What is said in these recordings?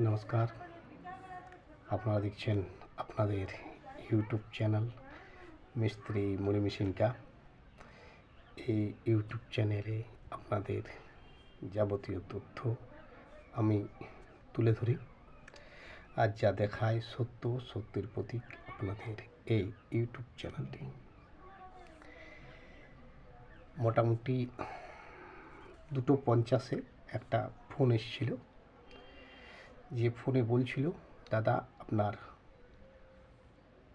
নমস্কার। আপনারা দেখছেন আপনাদের ইউটিউব চ্যানেল মিস্ত্রি মুড়ি মেশিনটা। এই ইউটিউব চ্যানেলে আপনাদের যাবতীয় তথ্য আমি তুলে ধরি। আর যা দেখায় সত্য, সত্যের প্রতীক আপনাদের এই ইউটিউব চ্যানেলটি। মোটামুটি দুটো পঞ্চাশে একটা ফোন এসেছিল। যে ফোনে বলছিল, দাদা, আপনার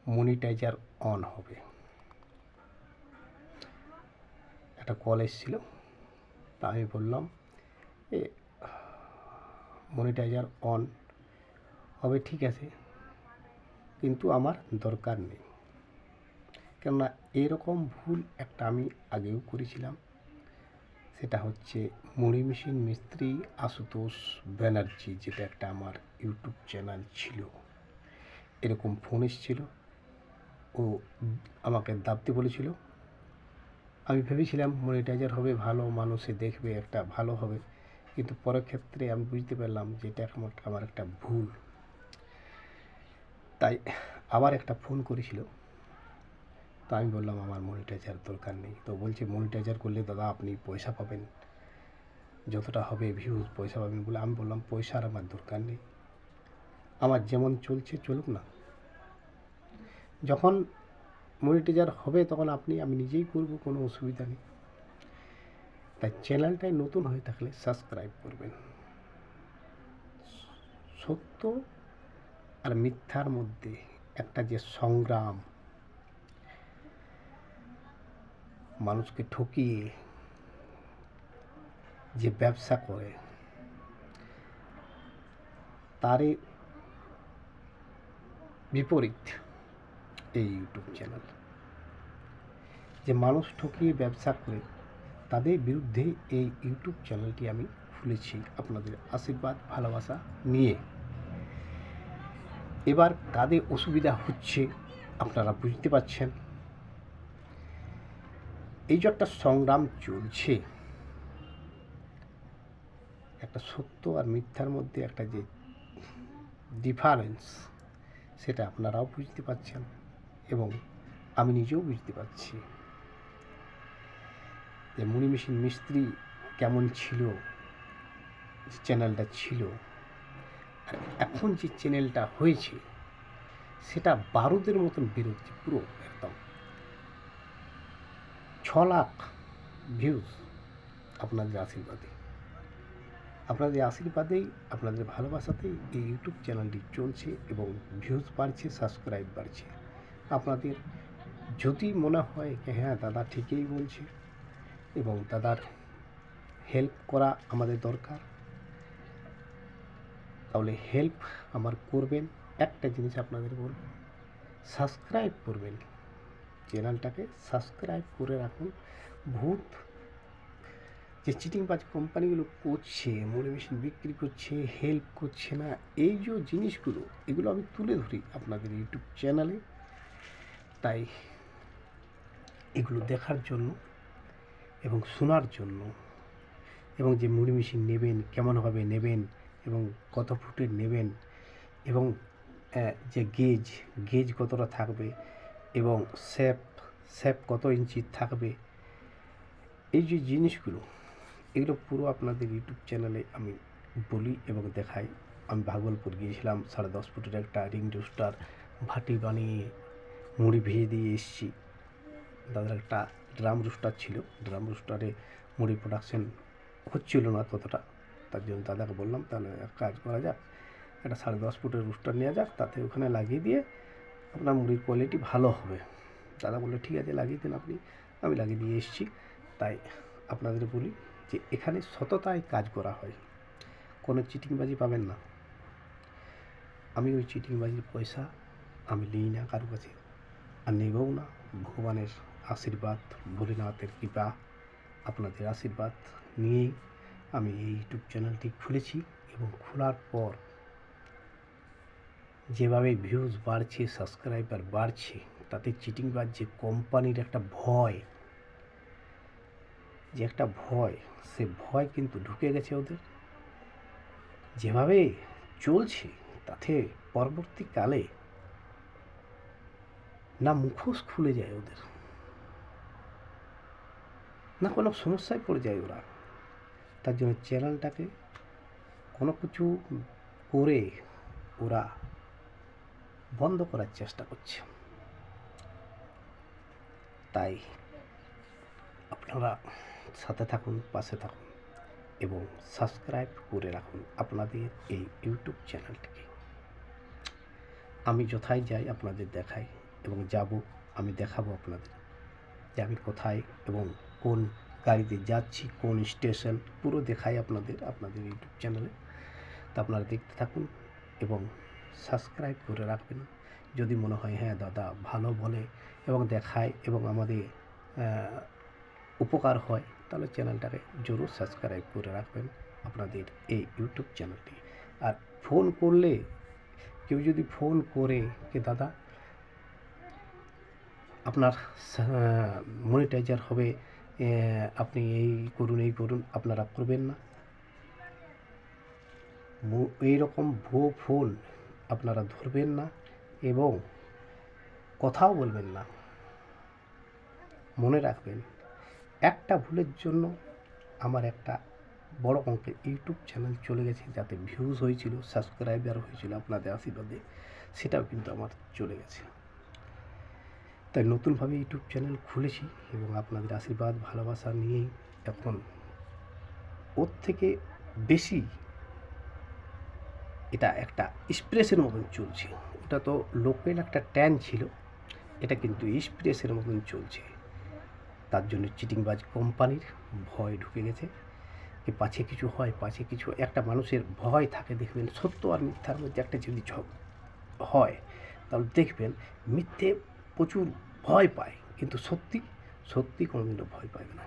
মনিটাইজার অন হবে। একটা কল এসেছিল। তা আমি বললাম, এ মনিটাইজার অন হবে, ঠিক আছে, কিন্তু আমার দরকার নেই। কেননা এরকম ভুল একটা আমি আগেও করেছিলাম। সেটা হচ্ছে মুড়ি মেশিন মিস্ত্রি আশুতোষ ব্যানার্জি, যেটা একটা আমার ইউটিউব চ্যানেল ছিল। এরকম ফোন এসেছিল ও আমাকে দাবতে বলেছিল। আমি ভেবেছিলাম মনিটাইজার হবে, ভালো মানুষে দেখবে, একটা ভালো হবে। কিন্তু পরের ক্ষেত্রে আমি বুঝতে পারলাম যে এটা আমার আমার একটা ভুল। তাই আবার একটা ফোন করেছিল। তো আমি বললাম, আমার মনিটাইজার দরকার নেই। তো বলছে মনিটাইজার করলে দাদা আপনি পয়সা পাবেন। যতটা হবে ভিউজ পয়সা পাবেন বলে। আমি বললাম, পয়সার আমার দরকার নেই। আমার যেমন চলছে, চলুক না। যখন মনিটাইজার হবে তখন আপনি, আমি নিজেই করব, কোনো অসুবিধা নেই। তাই চ্যানেলটায় নতুন হয়ে থাকলে সাবস্ক্রাইব করবেন। সত্য আর মিথ্যার মধ্যে একটা যে সংগ্রাম মানুষকে ঠকিয়ে যে ব্যবসা করে, তারই বিপরীত এই ইউটিউব চ্যানেল। যে মানুষ ঠকিয়ে ব্যবসা করে, তাদের বিরুদ্ধে এই ইউটিউব চ্যানেলটি আমি খুলেছি আপনাদের আশীর্বাদ, ভালোবাসা নিয়ে। এবার কাদের অসুবিধা হচ্ছে আপনারা বুঝতে পারছেন। এই যে একটা সংগ্রাম চলছে, একটা সত্য আর মিথ্যার মধ্যে একটা যে ডিফারেন্স সেটা আপনারাও বুঝতে পারছেন এবং আমি নিজেও বুঝতে পারছি যে মুড়ি মেশিন মিস্ত্রি কেমন ছিল, যে চ্যানেলটা ছিল। আর এখন যে চ্যানেলটা হয়েছে, সেটা বারুদের মতন বেরোচ্ছে পুরো একদম। ছ লাখ ভিউজ আপনাদের আশীর্বাদে। আপনাদের আশীর্বাদেই, আপনাদের ভালোবাসাতেই এই ইউটিউব চ্যানেলটি চলছে এবং ভিউজ বাড়ছে সাবস্ক্রাইব বাড়ছে। আপনাদের যদি মনে হয় যে হ্যাঁ দাদা ঠিকই বলছে এবং দাদার হেল্প করা আমাদের দরকার, তাহলে হেল্প আমার করবেন, একটা জিনিস আপনাদের বলব সাবস্ক্রাইব করবেন। চ্যানেলটাকে সাবস্ক্রাইব করে রাখুন। ভূত যে চিটিং চিটিংবাজ কোম্পানিগুলো করছে মুড়ি মেশিন বিক্রি করছে হেল্প করছে না, এই যে জিনিসগুলো, এগুলো আমি তুলে ধরি আপনাদের ইউটিউব চ্যানেলে তাই এগুলো দেখার জন্য এবং শোনার জন্য এবং যে মুড়ি মেশিন নেবেন কেমনভাবে নেবেন এবং কত ফুটের নেবেন এবং যে গেজ গেজ কতটা থাকবে এবং স্যাপ স্যাপ কত ইঞ্চি থাকবে? এই যে জিনিসগুলো, এগুলো পুরো আপনাদের ইউটিউব চ্যানেলে আমি বলি এবং দেখাই। আমি ভাগলপুর গিয়েছিলাম, সাড়ে দশ ফুটের একটা রিং রোস্টার, ভাটি বানিয়ে মুড়ি ভেজে দিয়ে এসেছি। দাদার একটা ড্রাম রোস্টার ছিল। ড্রাম রোস্টারে মুড়ি প্রোডাকশন হচ্ছিল না ততটা। তার জন্য দাদাকে বললাম, তাহলে এক কাজ করা যাক, একটা সাড়ে দশ ফুটের রোস্টার নেওয়া যাক, তাতে ওখানে লাগিয়ে দিয়ে আপনার মুড়ির কোয়ালিটি ভালো হবে। দাদা বলল, ঠিক আছে, লাগিয়ে দিন আপনি। আমি লাগিয়ে দিয়ে এসেছি। তাই আপনাদের বলি যে, এখানে সততায় কাজ করা হয়। কোনো চিটিংবাজি পাবেন না। আমি ওই চিটিংবাজির পয়সা আমি নিই না কারও কাছে আর নেবও না। ভগবানের আশীর্বাদ, ভোলেনাথের কৃপা আপনাদের আশীর্বাদ নিয়েই আমি এই ইউটিউব চ্যানেলটি খুলেছি এবং খোলার পর যেভাবে ভিউজ বাড়ছে সাবস্ক্রাইবার বাড়ছে, তাতে চিটিংবাজ যে কোম্পানির একটা ভয়। যে একটা ভয়, সে ভয় কিন্তু ঢুকে গেছে ওদের। যেভাবে চলছে, তাতে পরবর্তীকালে না মুখোশ খুলে যায় ওদের। না কোনো সমস্যায় পড়ে যায় ওরা। তার জন্য চ্যানেলটাকে কোনো কিছু করে ওরা বন্ধ করার চেষ্টা করছে। তাই আপনারা সাথে থাকুন, পাশে থাকুন এবং সাবস্ক্রাইব করে রাখুন আপনাদের এই ইউটিউব চ্যানেলটিকে। আমি যথায় যাই আপনাদের দেখাই এবং যাব, আমি দেখাবো আপনাদের যে আমি কোথায় এবং কোন গাড়িতে যাচ্ছি, কোন স্টেশন, পুরো দেখাই আপনাদের আপনাদের ইউটিউব চ্যানেলে। তা আপনারা দেখতে থাকুন এবং সাবস্ক্রাইব করে রাখবেন। যদি মনে হয় হ্যাঁ দাদা, ভালো বলে এবং দেখায় এবং আমাদের উপকার হয়, তাহলে চ্যানেলটাকে জরুর সাবস্ক্রাইব করে রাখবেন আপনাদের এই ইউটিউব চ্যানেলটি। আর ফোন করলে, কেউ যদি ফোন করে যে, দাদা, আপনার মনিটাইজার হবে আপনি এই করুন এই করুন, আপনারা করবেন না? এইরকম ভুয়ো ফোন আপনারা ধরবেন না এবং কথাও বলবেন না। মনে রাখবেন, একটা ভুলের জন্য আমার একটা বড় অঙ্কের ইউটিউব চ্যানেল চলে গেছে, যাতে ভিউজ হয়েছিল সাবস্ক্রাইবার হয়েছিল আপনাদের আশীর্বাদে, সেটাও কিন্তু আমার চলে গেছে। তাই নতুনভাবে ইউটিউব চ্যানেল খুলেছি এবং আপনাদের আশীর্বাদ, ভালোবাসা নিয়েই এখন ওর থেকে বেশি এটা একটা স্প্রেসের মতন চলছে। ওটা তো লোকাল একটা ট্যান ছিল। এটা কিন্তু স্প্রেসের মতন চলছে। তার জন্য চিটিংবাজ কোম্পানির ভয় ঢুকে গেছে যে পাছে কিছু হয়, পাছে কিছু একটা মানুষের ভয় থাকে, দেখবেন সত্য আর মিথ্যার মধ্যে একটা যদি হয়, তাহলে দেখবেন মিথ্যে প্রচুর ভয় পায়। কিন্তু সত্যি সত্যি কোনোদিনও ভয় পায় না।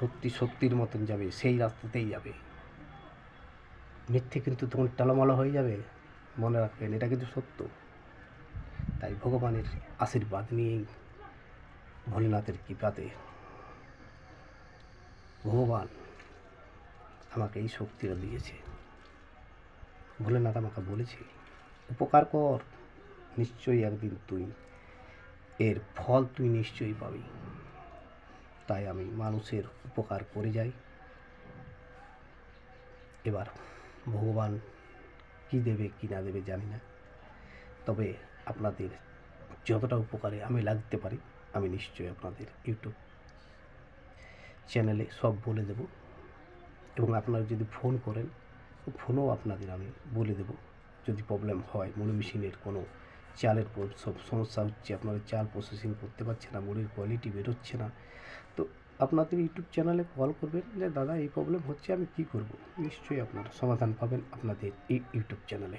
সত্যি, সত্যির মতন যাবে, সেই রাস্তাতেই যাবে। মিথ্যে কিন্তু তখন টালামালা হয়ে যাবে, মনে রাখবেন, এটা কিন্তু সত্য। তাই ভগবানের আশীর্বাদ নিয়েই ভোলেনাথের কৃপাতে ভগবান আমাকে এই শক্তিটা দিয়েছে। ভোলেনাথ আমাকে বলেছে, উপকার কর, নিশ্চয়ই একদিন তুই এর ফল তুই নিশ্চয়ই পাবি। তাই আমি মানুষের উপকার করে যাই। এবার ভগবান কি দেবে, কি না দেবে জানি না। তবে আপনাদের যতটা উপকারে আমি লাগতে পারি, আমি নিশ্চয়ই আপনাদের ইউটিউব চ্যানেলে সব বলে দেব। এবং আপনারা যদি ফোন করেন, ফোনও আপনাদের আমি বলে দেব। যদি প্রবলেম হয় মুড়ি মেশিনের কোনো চালের সব সমস্যা হচ্ছে, আপনারা চাল প্রসেসিং করতে পারছে না মুড়ির কোয়ালিটি বেরোচ্ছে না আপনাদের ইউটিউব চ্যানেলে কল করবেন যে, দাদা, এই প্রবলেম হচ্ছে, আমি কি করব? নিশ্চয়ই আপনারা সমাধান পাবেন আপনাদের এই ইউটিউব চ্যানেলে।